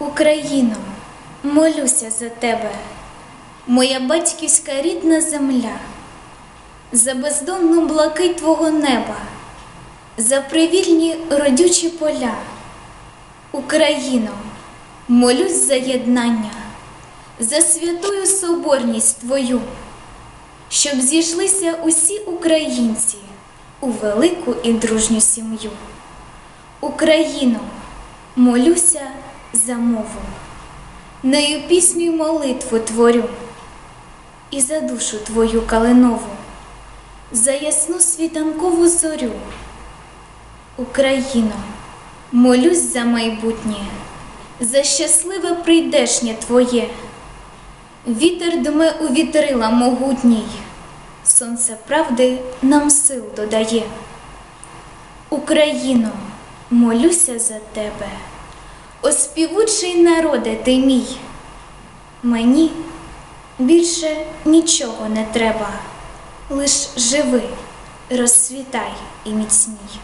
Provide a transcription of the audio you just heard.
Україно, молюся за тебе, моя батьківська рідна земля, за бездонну блакить твого неба, за привільні родючі поля. Україно, молюсь за єднання, за святую соборність Твою, щоб зійшлися усі українці у велику і дружню сім'ю. Україно, молюся за мову, нею пісню й молитву творю, і за душу твою калинову, за ясну світанкову зорю. Україно, молюсь за майбутнє, за щасливе прийдешнє Твоє. Вітер дме у вітрила могутній, сонце правди нам сил додає. Україно, молюся за тебе, о співучий народе ти мій. Мені більше нічого не треба, лиш живи, розсвітай і міцній.